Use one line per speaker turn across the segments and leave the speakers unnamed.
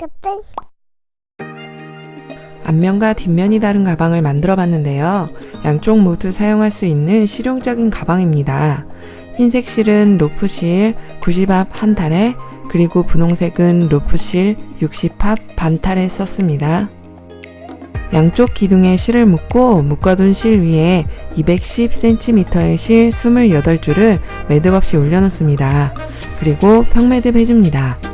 끝땡.
앞면과 뒷면이 다른 가방을 만들어 봤는데요. 양쪽 모두 사용할 수 있는 실용적인 가방입니다. 흰색 실은 로프 실 90합 한 탈에 그리고 분홍색은 로프 실 60합 반 탈에 썼습니다. 양쪽 기둥에 실을 묶고 묶어둔 실 위에 210cm의 실 28줄을 매듭 없이 올려놓습니다. 그리고 평매듭 해줍니다.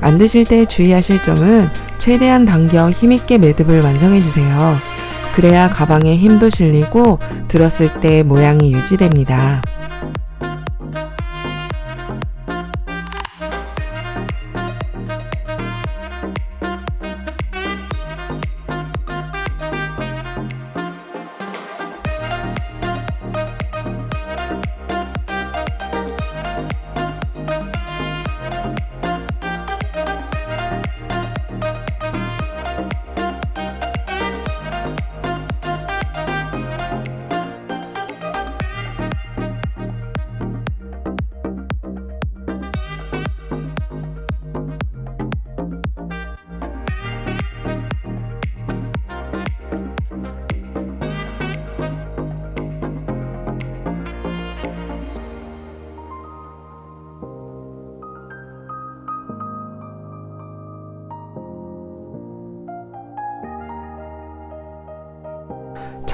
만드실 때 주의하실 점은 최대한 당겨 힘있게 매듭을 완성해주세요. 그래야 가방에 힘도 실리고 들었을 때 모양이 유지됩니다.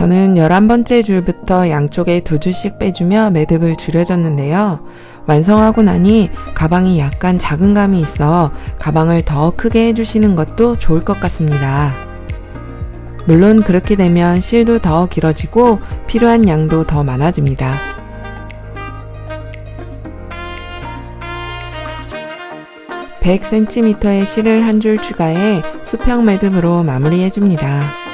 저는 11번째 줄부터 양쪽에 두 줄씩 빼주며 매듭을 줄여줬는데요. 완성하고 나니 가방이 약간 작은 감이 있어 가방을 더 크게 해주시는 것도 좋을 것 같습니다. 물론 그렇게 되면 실도 더 길어지고 필요한 양도 더 많아집니다. (100cm의) 실을 한 줄 추가해 수평 매듭으로 마무리해줍니다.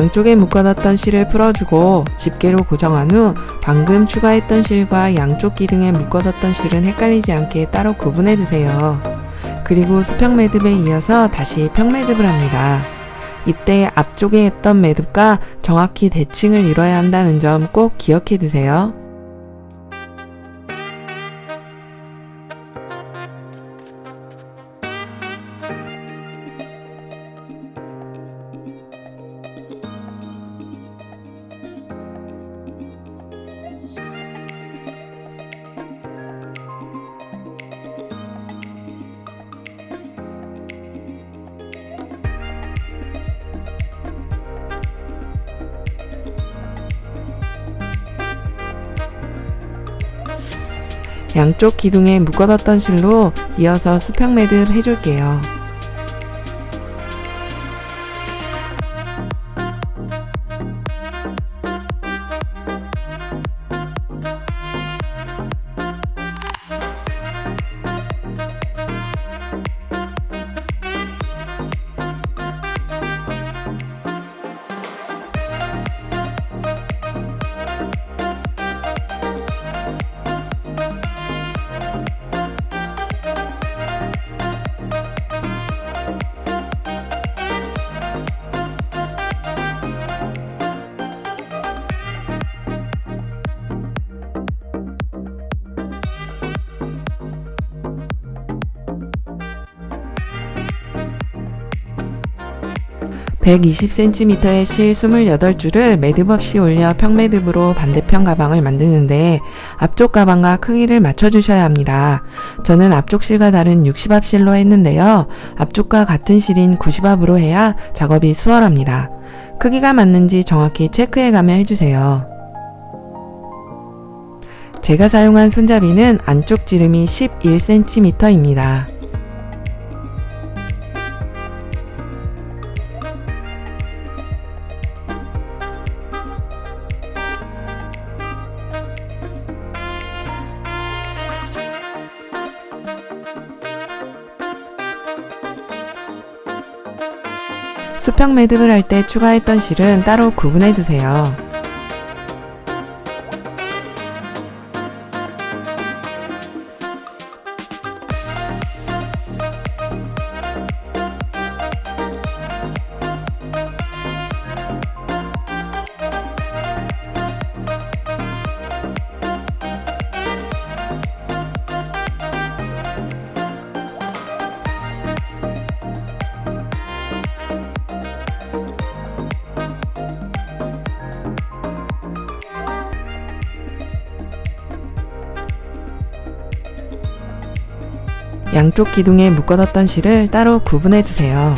양쪽에 묶어놨던 실을 풀어주고 집게로 고정한 후 방금 추가했던 실과 양쪽 기둥에 묶어뒀던 실은 헷갈리지 않게 따로 구분해 두세요. 그리고 수평 매듭에 이어서 다시 평 매듭을 합니다. 이때 앞쪽에 했던 매듭과 정확히 대칭을 이뤄야 한다는 점 꼭 기억해 두세요. 양쪽 기둥에 묶어뒀던 실로 이어서 수평 매듭 해줄게요. (120cm의) 실 (28줄을) 매듭 없이 올려 평매듭으로 반대편 가방을 만드는데 앞쪽 가방과 크기를 맞춰주셔야 합니다. 저는 앞쪽 실과 다른 60합 실로 했는데요. 앞쪽과 같은 실인 90합으로 해야 작업이 수월합니다. 크기가 맞는지 정확히 체크해가며 해주세요. 제가 사용한 손잡이는 안쪽 지름이 11cm입니다. 수평 매듭을 할 때 추가했던 실은 따로 구분해 두세요. 양쪽 기둥에 묶어뒀던 실을 따로 구분해 두세요.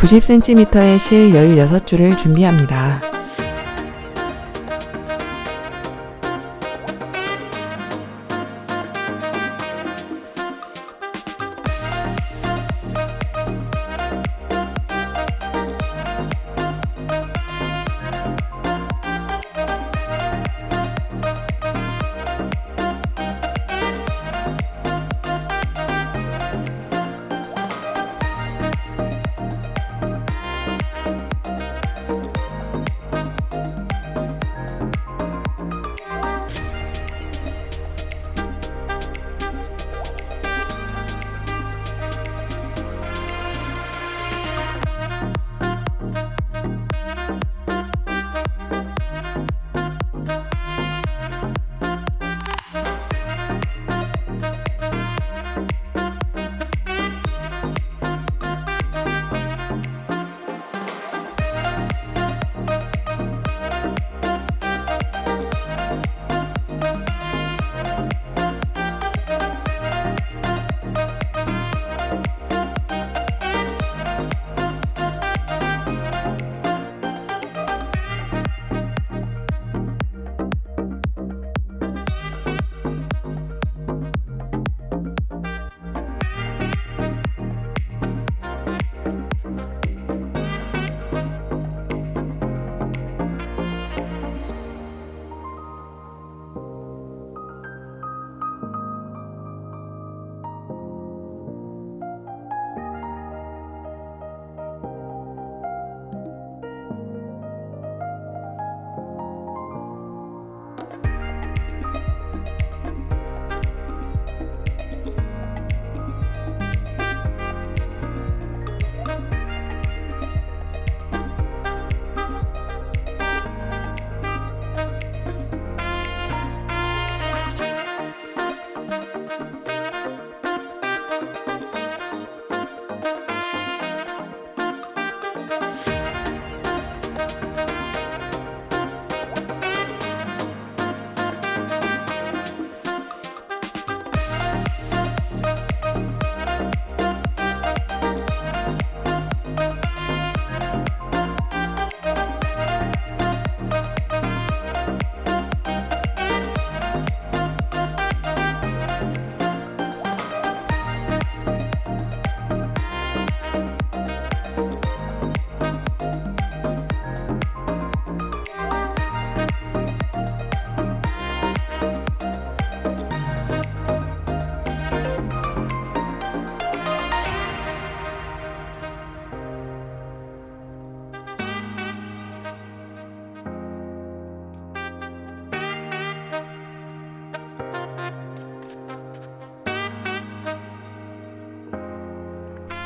(90cm의) 실 (16줄을) 준비합니다.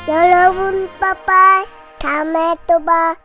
여러분, 빠빠이. 다음에 또 봐.